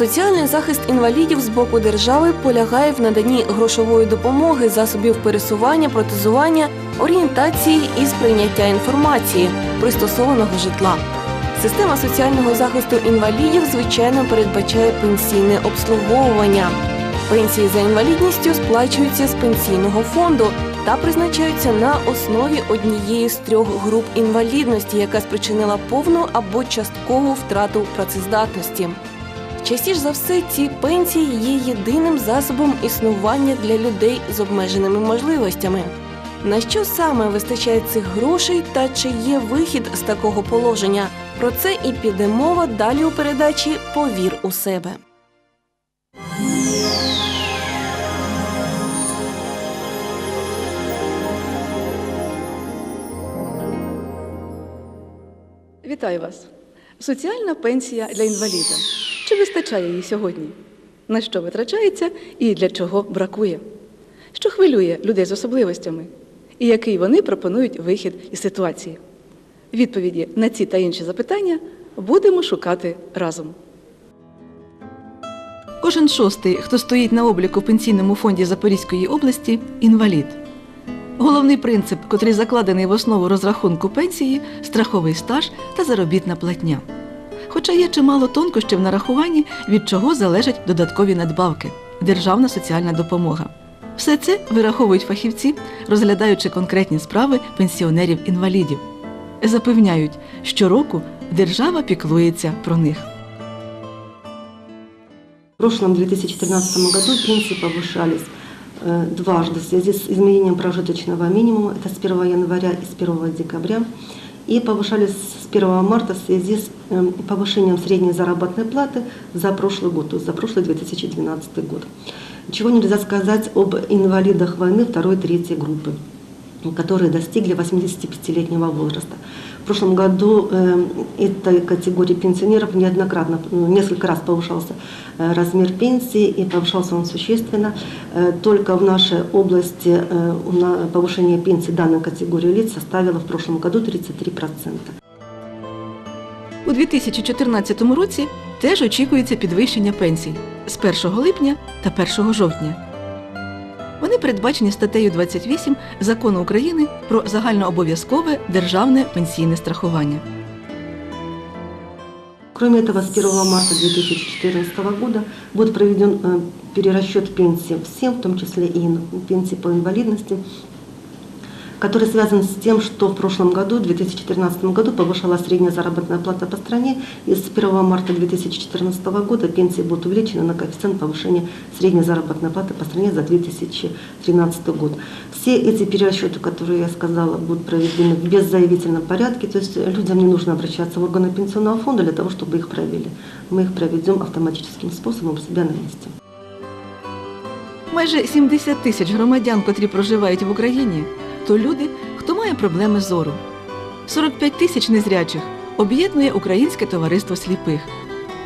Соціальний захист інвалідів з боку держави полягає в наданні грошової допомоги, засобів пересування, протезування, орієнтації і сприйняття інформації, пристосованого житла. Система соціального захисту інвалідів звичайно передбачає пенсійне обслуговування. Пенсії за інвалідністю сплачуються з пенсійного фонду та призначаються на основі однієї з трьох груп інвалідності, яка спричинила повну або часткову втрату працездатності. Частіше за все, ці пенсії є єдиним засобом існування для людей з обмеженими можливостями. На що саме вистачає цих грошей та чи є вихід з такого положення? Про це і піде мова далі у передачі Повір у себе. Вітаю вас. Соціальна пенсія для інваліда. Чи вистачає її сьогодні? На що витрачається і для чого бракує? Що хвилює людей з особливостями? І який вони пропонують вихід із ситуації? Відповіді на ці та інші запитання будемо шукати разом. Кожен шостий, хто стоїть на обліку в пенсійному фонді Запорізької області, інвалід. Головний принцип, котрий закладений в основу розрахунку пенсії страховий стаж та заробітна платня. Хоча є чимало тонкощів в нарахуванні, від чого залежать додаткові надбавки державна соціальна допомога. Все це вираховують фахівці, розглядаючи конкретні справи пенсіонерів-інвалідів. Запевняють, щороку держава піклується про них. В прошлом 2013 году пенсии повышались э, дважды в связи с изменением прожиточного минимума, это с 1 января и с 1 декабря, и повышались с 1 марта в связи с э, повышением средней заработной платы за прошлый год, то есть за прошлый 2012 год. Чего нельзя сказать об инвалидах войны второй-третьей группы которые достигли 85-летнего возраста. В прошлом году э, этой категории пенсионеров неоднократно, ну, несколько раз повышался э, размер пенсии и повышался он существенно. Э, только в нашей области э, у на- повышение пенсии данной категории лиц составило в прошлом году 33%. У 2014 році теж очікується підвищення пенсій з 1 липня та 1 жовтня. Вони передбачені статтею 28 Закону України про загальнообов'язкове державне пенсійне страхування. Кроме этого, с 1 марта 2014 года будет проведен э, перерасчет пенсии всем, в том числе и пенсии по инвалидности, который связан с тем, что в прошлом году, в 2014 году, повышалась средняя заработная плата по стране, и с 1 марта 2014 года пенсии будут увеличены на коэффициент повышения средней заработной платы по стране за 2013 год. Все эти перерасчеты, которые я сказала, будут проведены в беззаявительном порядке, то есть людям не нужно обращаться в органы пенсионного фонда для того, чтобы их провели. Мы их проведем автоматическим способом у себя на месте. Майже 70 тисяч громадян, котрі проживають в Україні, то люди, хто має проблеми зору. 45 тисяч незрячих об'єднує Українське товариство сліпих.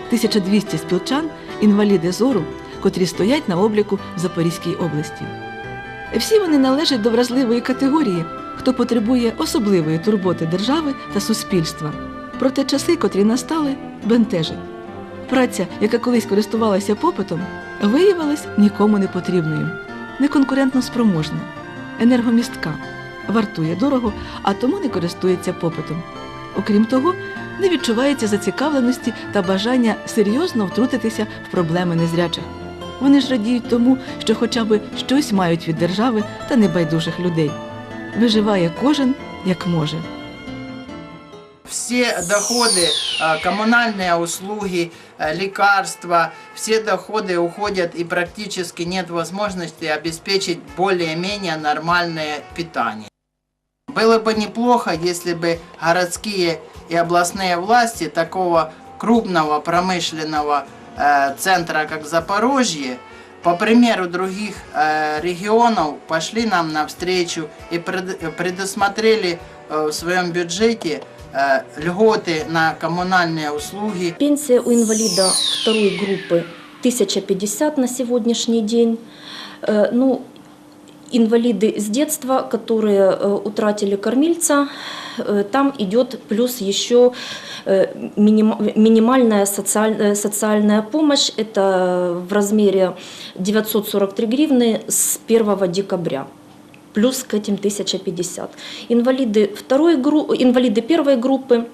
1200 спілчан інваліди зору, котрі стоять на обліку в Запорізькій області. Всі вони належать до вразливої категорії, хто потребує особливої турботи держави та суспільства. Проте часи, котрі настали, бентежать. Праця, яка колись користувалася попитом, виявилась нікому не потрібною, неконкурентно спроможна, енергомістка, вартує дорого, а тому не користується попитом. Окрім того, не відчувається зацікавленості та бажання серйозно втрутитися в проблеми незрячих. Вони ж радіють тому, що хоча б щось мають від держави та небайдужих людей. Виживає кожен як може. Все доходы, э, коммунальные услуги, э, лекарства, все доходы уходят и практически нет возможности обеспечить более-менее нормальное питание. Было бы неплохо, если бы городские и областные власти такого крупного промышленного э, центра, как Запорожье, по примеру других регионов, пошли нам навстречу и пред- предусмотрели в своем бюджете льготы на коммунальные услуги, Пенсия у инвалида второй группы 1050 на сегодняшний день. Ну, инвалиды с детства, которые утратили кормильца, там идет плюс еще миним- минимальная социаль- социальная помощь. Это в размере 943 гривны с 1 декабря. Плюс к этим 1050. Инвалиды, второй гру- инвалиды первой группы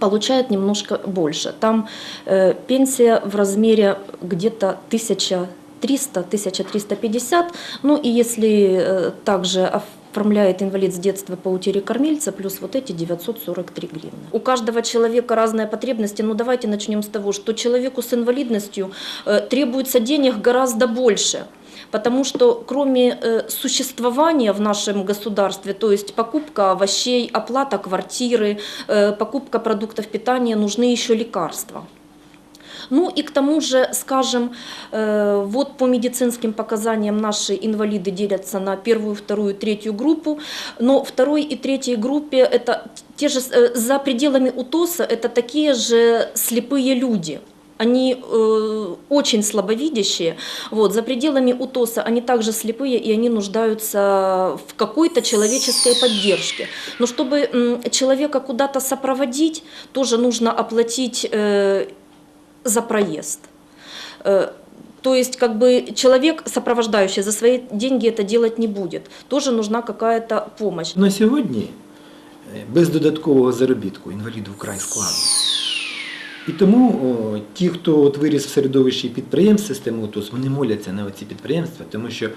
получают немножко больше. Там э, пенсия в размере где-то 1300-1350. Ну и если э, также оформляет инвалид с детства по утере кормильца, плюс вот эти 943 гривны. У каждого человека разные потребности, но давайте начнем с того, что человеку с инвалидностью э, требуется денег гораздо больше. Потому что кроме э, существования в нашем государстве, то есть покупка овощей, оплата квартиры, э, покупка продуктов питания, нужны еще лекарства. Ну и к тому же, скажем, э, вот по медицинским показаниям наши инвалиды делятся на первую, вторую, третью группу, но второй и третьей группе это те же, за пределами УТОСа это такие же слепые люди Они э, очень слабовидящие. Вот, за пределами УТОСа они также слепые, и они нуждаются в какой-то человеческой поддержке. Но чтобы м, человека куда-то сопроводить, тоже нужно оплатить э, за проезд. Э, То есть как бы человек, сопровождающий за свои деньги это делать не будет. Тоже нужна какая-то помощь. На сьогодні е, без додаткового заробітку інваліду вкрай складно. І тому о, ті, хто от виріс в середовищі підприємств системи УТУС, вони моляться на ці підприємства, тому що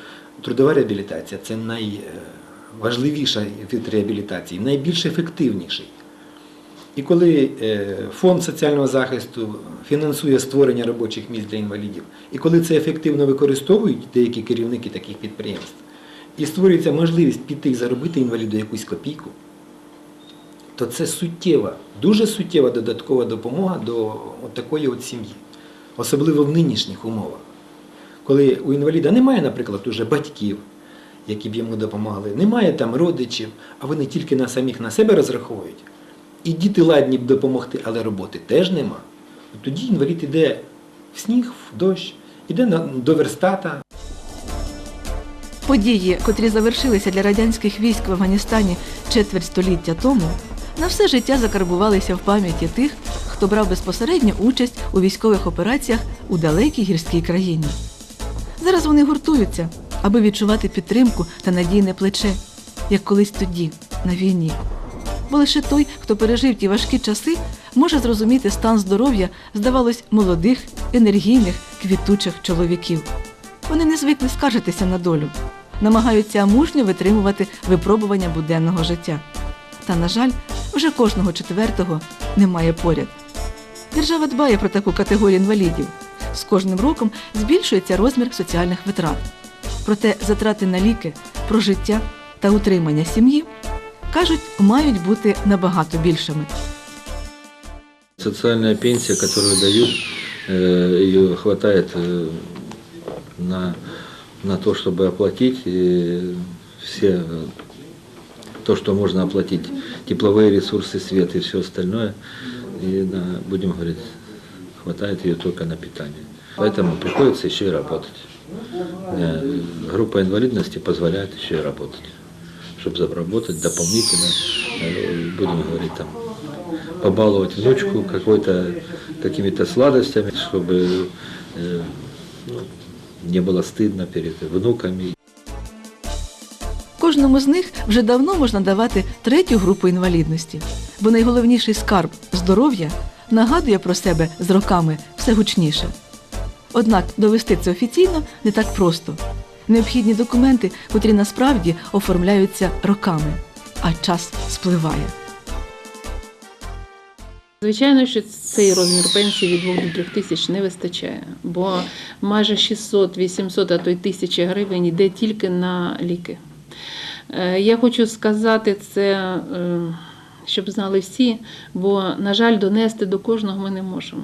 трудова реабілітація це найважливіша вид реабілітації, найбільш ефективніший. І коли е, фонд соціального захисту фінансує створення робочих місць для інвалідів, і коли це ефективно використовують деякі керівники таких підприємств, і створюється можливість піти і заробити інваліду якусь копійку, то це суттєва, дуже суттєва додаткова допомога до такої от сім'ї, особливо в нинішніх умовах. Коли у інваліда немає, наприклад, уже батьків, які б йому допомагали, немає там родичів, а вони тільки на самих на себе розраховують. І діти ладні б допомогти, але роботи теж нема. Тоді інвалід іде в сніг, в дощ, іде до верстата, Події, котрі завершилися для радянських військ в Афганістані четверть століття тому, на все життя закарбувалися в пам'яті тих, хто брав безпосередню участь у військових операціях у далекій гірській країні. Зараз вони гуртуються, аби відчувати підтримку та надійне плече, як колись тоді, на війні. Бо лише той, хто пережив ті важкі часи, може зрозуміти стан здоров'я, здавалось, молодих, енергійних, квітучих чоловіків. Вони не звикли скаржитися на долю, намагаються мужньо витримувати випробування буденного життя Та, на жаль, вже кожного четвертого немає поряд. Держава дбає про таку категорію інвалідів. З кожним роком збільшується розмір соціальних витрат. Проте затрати на ліки, прожиття та утримання сім'ї кажуть, мають бути набагато більшими. Социальная пенсия, которую дают, э, ее хватает э, на, на то, чтобы оплатить э, все э, то, что можно оплатить, тепловые ресурсы, свет и все остальное. И на, будем говорить, хватает ее только на питание. Поэтому приходится еще и работать. Э, Группа инвалидности позволяет еще и работать. Чтобы заработать дополнительно, э, будем говорить, там, побаловать внучку какой-то какими-то сладостями, чтобы э, ну, не было стыдно перед внуками. Кожному з них вже давно можна давати третю групу інвалідності, бо найголовніший скарб здоров'я нагадує про себе з роками все гучніше. Однак довести це офіційно не так просто. Необхідні документи, котрі насправді оформляються роками, а час спливає. Звичайно, що цей розмір пенсії від 2 до 3 тисяч не вистачає, бо майже 600, 800, а то й тисячі гривень йде тільки на ліки. Е, Я хочу сказати це е, щоб знали всі, бо, на жаль, донести до кожного ми не можемо.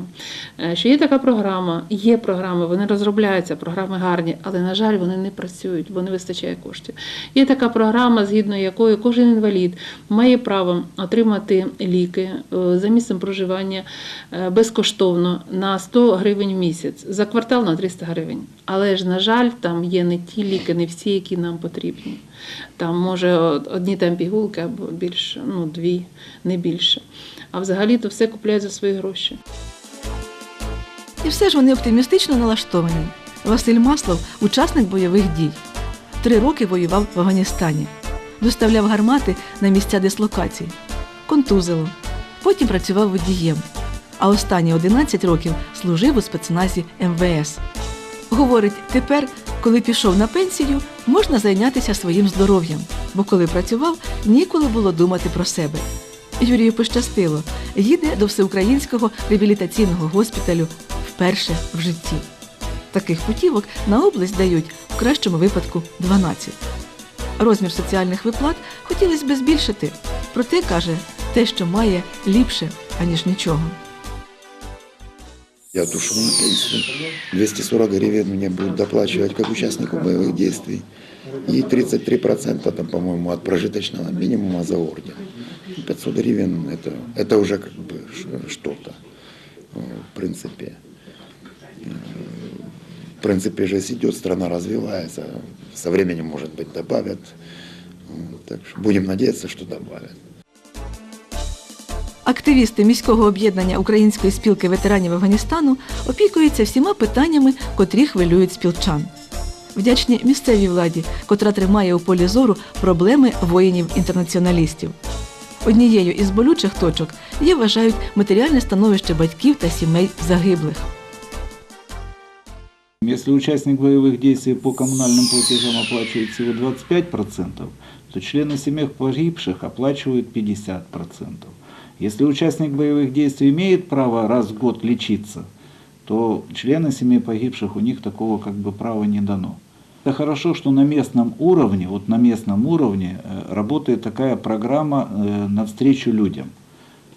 Е, Що є така програма, є програми, вони розробляються, програми гарні, але, на жаль, вони не працюють, бо не вистачає коштів. Є така програма, згідно якої кожен інвалід має право отримати ліки за місцем проживання безкоштовно на 100 гривень в місяць, за квартал на 300 гривень. Але ж, на жаль, там є не ті ліки, не всі, які нам потрібні. Там може одні там пігулки або більше, ну дві, не більше. А взагалі то все купляють за свої гроші. І все ж вони оптимістично налаштовані. Василь Маслов учасник бойових дій. Три роки воював в Афганістані. Доставляв гармати на місця дислокації. Контузило. Потім працював водієм. А останні 11 років служив у спецназі МВС. Говорить, тепер, коли пішов на пенсію, можна зайнятися своїм здоров'ям, бо коли працював, ніколи було думати про себе. Юрію пощастило, їде до всеукраїнського реабілітаційного госпіталю вперше в житті. Таких путівок на область дають в кращому випадку 12. Розмір соціальних виплат хотілося б збільшити, проте каже, те, що має, ліпше, аніж нічого. Я ушел на пенсию. 240 гривен мне будут доплачивать как участнику боевых действий. И 33% там, по-моему, от прожиточного минимума за орден. 500 гривен это, это уже как бы что-то. Э, В принципе. Э, В принципе же идет, страна развивается. Со временем, может быть, добавят. Вот, Так что будем надеяться, что добавят. Активісти міського об'єднання Української спілки ветеранів Афганістану опікуються всіма питаннями, котрі хвилюють спілчан. Вдячні місцевій владі, котра тримає у полі зору проблеми воїнів-інтернаціоналістів. Однією із болючих точок є, вважають, матеріальне становище батьків та сімей загиблих. Если участник боевых действий по коммунальным платежам оплачивает всего 25%, то члены семей погибших оплачивают 50%. Если участник боевых действий имеет право раз в год лечиться, то члены семей погибших у них такого как бы права не дано. Это хорошо, что на местном уровне, вот на местном уровне э, работает такая программа э, навстречу людям.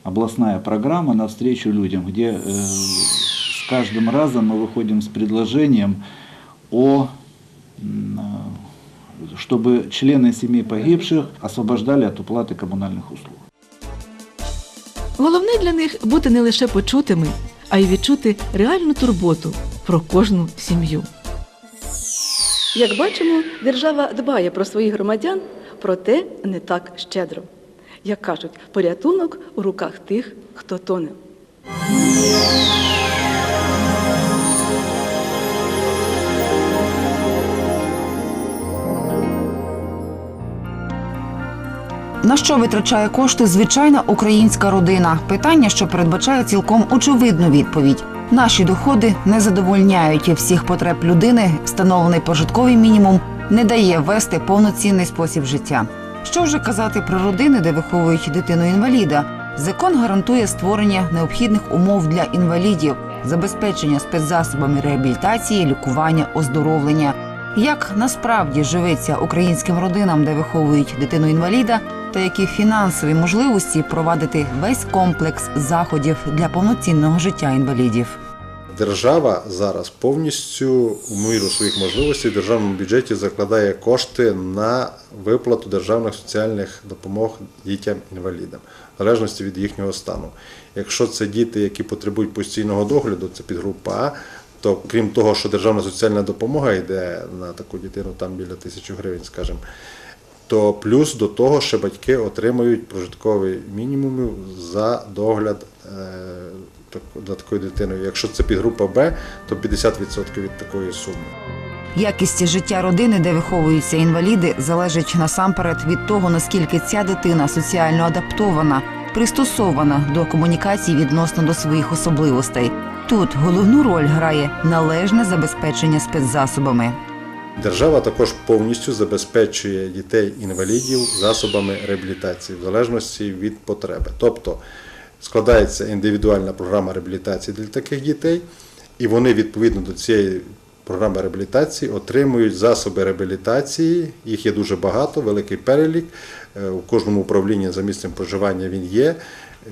Областная программа навстречу людям, где э, с каждым разом мы выходим с предложением о чтобы члены семей погибших освобождали от уплаты коммунальных услуг. Головне для них бути не лише почутими, а й відчути реальну турботу про кожну сім'ю. Як бачимо, держава дбає про своїх громадян, проте не так щедро. Як кажуть, порятунок у руках тих, хто тоне. На що витрачає кошти звичайна українська родина? Питання, що передбачає цілком очевидну відповідь. Наші доходи не задовольняють всіх потреб людини. Встановлений прожитковий мінімум не дає вести повноцінний спосіб життя. Що вже казати про родини, де виховують дитину інваліда? Закон гарантує створення необхідних умов для інвалідів, забезпечення спецзасобами реабілітації, лікування, оздоровлення. Як насправді живеться українським родинам, де виховують дитину інваліда, та які фінансові можливості провадити весь комплекс заходів для повноцінного життя інвалідів. Держава зараз повністю у міру своїх можливостей в державному бюджеті закладає кошти на виплату державних соціальних допомог дітям-інвалідам, в залежності від їхнього стану. Якщо це діти, які потребують постійного догляду, це підгрупа А, то крім того, що державна соціальна допомога йде на таку дитину, там біля тисячі гривень, скажімо, то плюс до того, що батьки отримують прожитковий мінімум за догляд е, за такою дитиною. Якщо це підгрупа Б, то 50% від такої суми. Якість життя родини, де виховуються інваліди, залежить насамперед від того, наскільки ця дитина соціально адаптована, пристосована до комунікації відносно до своїх особливостей. Тут головну роль грає належне забезпечення спецзасобами. Держава також повністю забезпечує дітей-інвалідів засобами реабілітації в залежності від потреби. Тобто складається індивідуальна програма реабілітації для таких дітей, і вони відповідно до цієї програми реабілітації, отримують засоби реабілітації. Їх є дуже багато, великий перелік. Е, У кожному управлінні за місцем проживання він є.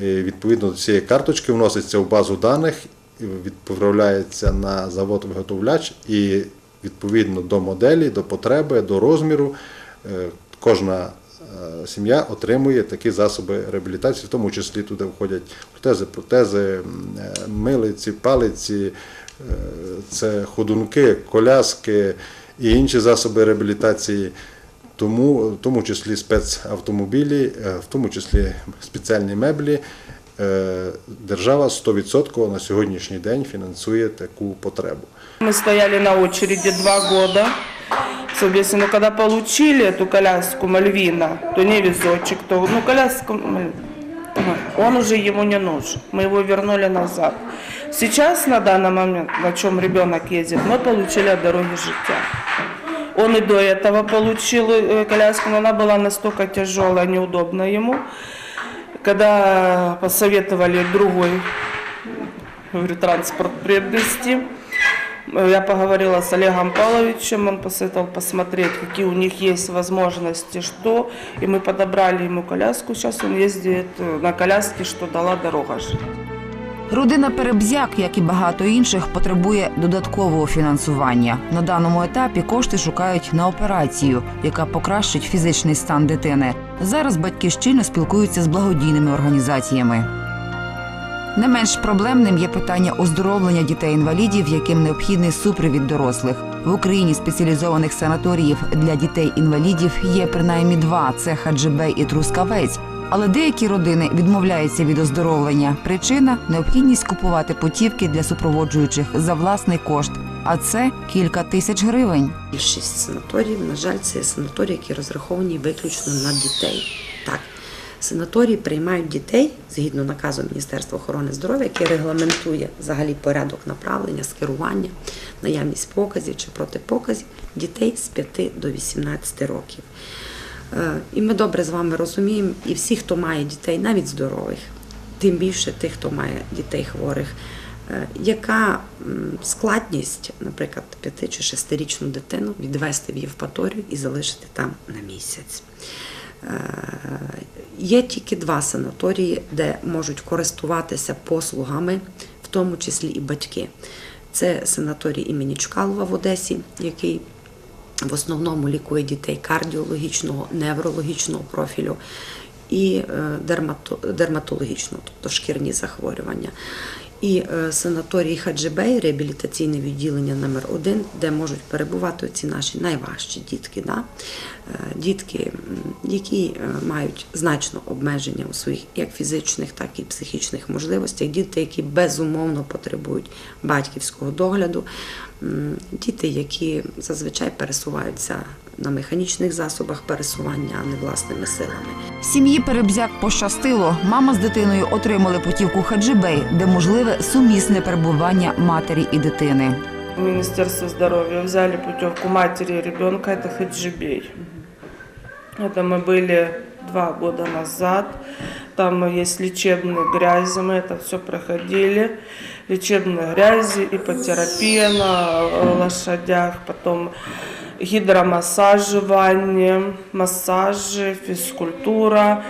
Е, Відповідно до цієї карточки вноситься в базу даних, відправляється на завод виготовляч і відповідно до моделі, до потреби, до розміру. е, Кожна е, сім'я отримує такі засоби реабілітації, в тому числі туди входять протези, протези, е, милиці, палиці, це ходунки, коляски і інші засоби реабілітації. Тому, в тому числі спецавтомобілі, в тому числі спеціальні меблі, держава 100% на сьогоднішній день фінансує таку потребу. Мы стояли на очереди два года. Соответственно, когда получили эту коляску Мальвина, то не везочек, то ну коляску, он уже ему не нужен. Мы его вернули назад. Сейчас на данный момент, на чем ребенок ездит, мы получили от дороги життя. Он и до этого получил э, коляску, но она была настолько тяжелая, неудобна ему. Когда посоветовали другой говорю, транспорт приобрести, я поговорила с Олегом Павловичем, он посоветовал посмотреть, какие у них есть возможности, что. И мы подобрали ему коляску. Сейчас он ездит э, на коляске, что дала дорога. Родина Перебзяк, як і багато інших, потребує додаткового фінансування. На даному етапі кошти шукають на операцію, яка покращить фізичний стан дитини. Зараз батьки щільно спілкуються з благодійними організаціями. Не менш проблемним є питання оздоровлення дітей-інвалідів, яким необхідний супровід дорослих. В Україні спеціалізованих санаторіїв для дітей-інвалідів є принаймні два: це Хаджибей і Трускавець. Але деякі родини відмовляються від оздоровлення. Причина необхідність купувати путівки для супроводжуючих за власний кошт, а це кілька тисяч гривень. Більшість санаторіїв, на жаль, це санаторії, які розраховані виключно на дітей. Санаторії приймають дітей згідно наказу Міністерства охорони здоров'я, який регламентує взагалі порядок направлення, скерування, наявність показів чи протипоказів дітей з 5 до 18 років. Е, І ми добре з вами розуміємо, і всі, хто має дітей, навіть здорових, тим більше тих, хто має дітей хворих, е, яка складність, наприклад, п'яти чи шестирічну дитину відвести в Євпаторію і залишити там на місяць. Е, Є тільки два санаторії, де можуть користуватися послугами, в тому числі і батьки. Це санаторій імені Чкалова в Одесі, який в основному лікує дітей кардіологічного, неврологічного профілю і е, дерматологічного, тобто шкірні захворювання. І е, санаторій Хаджибей, реабілітаційне відділення номер 1 де можуть перебувати ці наші найважчі дітки. Да? Е, Дітки, які е, мають значно обмеження у своїх як фізичних, так і психічних можливостях, діти, які безумовно потребують батьківського догляду, діти, які зазвичай пересуваються на механічних засобах пересування, а не власними силами. Сім'ї Перебзяк пощастило. Мама з дитиною отримали путівку Хаджибей, де можливе сумісне перебування матері і дитини. Министерство здоровья взяли путевку матери и ребенка, это Хаджибей. Это мы были два года назад. Там есть лечебные грязи, мы это все проходили. Лечебные грязи, ипотерапия на э, лошадях, потом гидромассаживание, массажи, физкультура.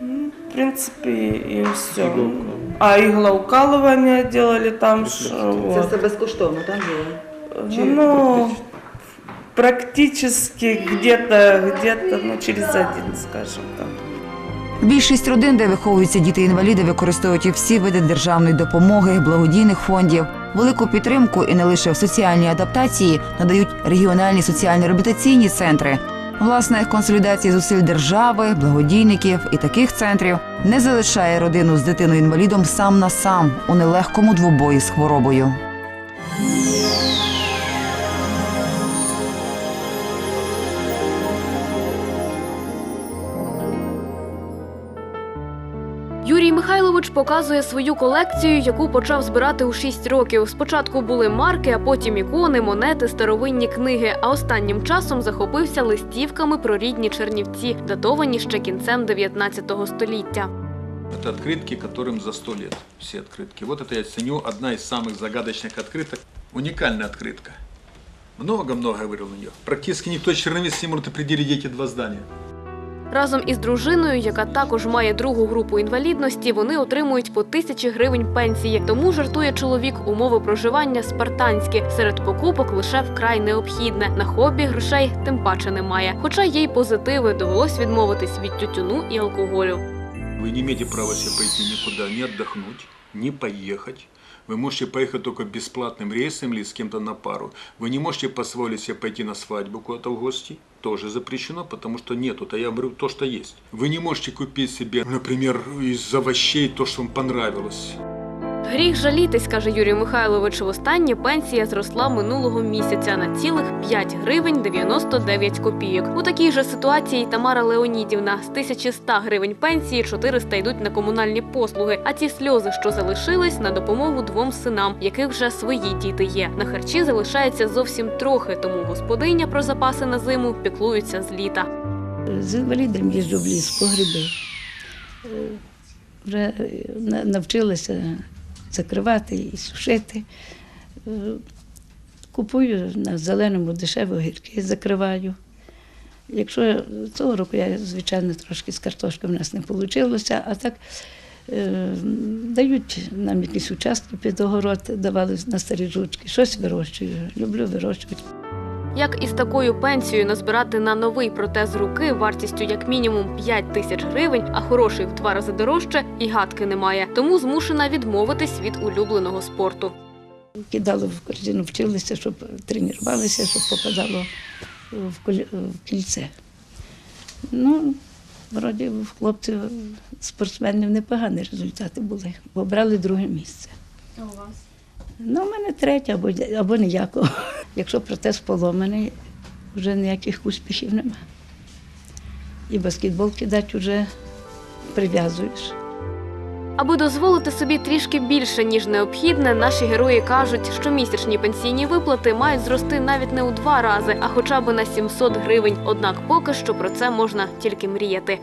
М, В принципе, и все. А иглоукалывание делали там. ж, вот. все безкоштовно, так було? Чи- Ну, практически где-то, где-то, ну, через один, скажем так. Більшість родин, де виховуються діти-інваліди, використовують всі види державної допомоги, благодійних фондів. Велику підтримку і не лише в соціальній адаптації надають регіональні соціально-реабілітаційні центри. Власне, консолідація зусиль держави, благодійників і таких центрів не залишає родину з дитиною-інвалідом сам на сам у нелегкому двобої з хворобою. Юрій Михайлович показує свою колекцію, яку почав збирати у 6 років. Спочатку були марки, а потім ікони, монети, старовинні книги. А останнім часом захопився листівками про рідні Чернівці, датовані ще кінцем 19 століття. Это открытки, которым за сто лет все открытки. Вот это я ценю, одна из самых загадочных открыток. Уникальная открытка. Много-много говорил на нее. Практически никто из черновиц не может определить эти два здания. Разом із дружиною, яка також має другу групу інвалідності, вони отримують по тисячі гривень пенсії. Тому жартує чоловік, умови проживання спартанські. Серед покупок лише вкрай необхідне. На хобі грошей тим паче немає. Хоча є й позитиви, довелось відмовитись від тютюну і алкоголю. Вы не имеете права себе пойти никуда, не отдохнуть, не поехать. Вы можете поехать только бесплатным рейсом или с кем-то на пару. Вы не можете позволить себе пойти на свадьбу куда-то в гости. Тоже запрещено, потому что нету. То я говорю то, что есть. Вы не можете купить себе, например, из овощей то, что вам понравилось. Гріх жалітись, каже Юрій Михайлович. Востаннє пенсія зросла минулого місяця на цілих 5 гривень 99 копійок. У такій же ситуації Тамара Леонідівна з 1100 гривень пенсії 400 йдуть на комунальні послуги. А ці сльози, що залишились, на допомогу двом синам, яких вже свої діти є. На харчі залишається зовсім трохи, тому господиня про запаси на зиму піклується з літа. З інвалідом їжджу в ліс по гриби. Е, Вже е, на- навчилася закривати і сушити. Е, Купую на зеленому дешеві огірки, закриваю. Якщо цього року я, звичайно, трошки з картошкою в нас не вийшло, а так е, дають нам якісь участки під огород, давали на старі жучки, щось вирощую. Люблю вирощувати. Як із такою пенсією назбирати на новий протез руки вартістю як мінімум 5 тисяч гривень, а хороший в два рази дорожче, і гадки немає. Тому змушена відмовитись від улюбленого спорту. Кидали в корзину, вчилися, щоб тренувалися, щоб попадало в кільце. Ну, вроді в хлопців, спортсменів непогані результати були, бо брали друге місце. А у вас? Ну, у мене третє або, або ніякого. Якщо протез поломаний, вже ніяких успіхів нема. І баскетбол кидати вже прив'язуєш. Аби дозволити собі трішки більше ніж необхідне, наші герої кажуть, що місячні пенсійні виплати мають зрости навіть не у два рази, а хоча б на 700 гривень. Однак поки що про це можна тільки мріяти.